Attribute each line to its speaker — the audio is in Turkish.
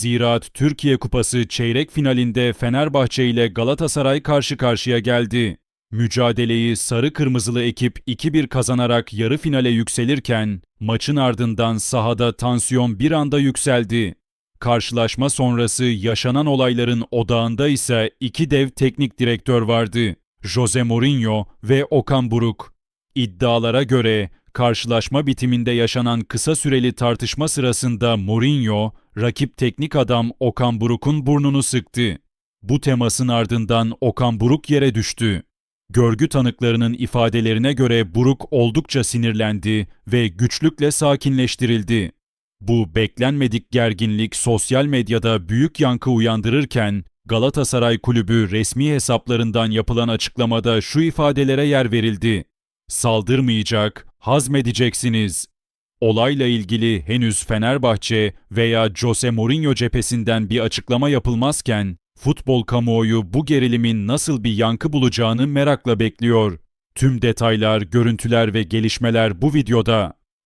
Speaker 1: Ziraat Türkiye Kupası çeyrek finalinde Fenerbahçe ile Galatasaray karşı karşıya geldi. Mücadeleyi sarı kırmızılı ekip 2-1 kazanarak yarı finale yükselirken maçın ardından sahada tansiyon bir anda yükseldi. Karşılaşma sonrası yaşanan olayların odağında ise iki dev teknik direktör vardı. Jose Mourinho ve Okan Buruk. İddialara göre karşılaşma bitiminde yaşanan kısa süreli tartışma sırasında Mourinho, rakip teknik adam Okan Buruk'un burnunu sıktı. Bu temasın ardından Okan Buruk yere düştü. Görgü tanıklarının ifadelerine göre Buruk oldukça sinirlendi ve güçlükle sakinleştirildi. Bu beklenmedik gerginlik sosyal medyada büyük yankı uyandırırken Galatasaray Kulübü resmi hesaplarından yapılan açıklamada şu ifadelere yer verildi. Saldırmayacak, hazmedeceksiniz. Olayla ilgili henüz Fenerbahçe veya Jose Mourinho cephesinden bir açıklama yapılmazken futbol kamuoyu bu gerilimin nasıl bir yankı bulacağını merakla bekliyor. Tüm detaylar, görüntüler ve gelişmeler bu videoda.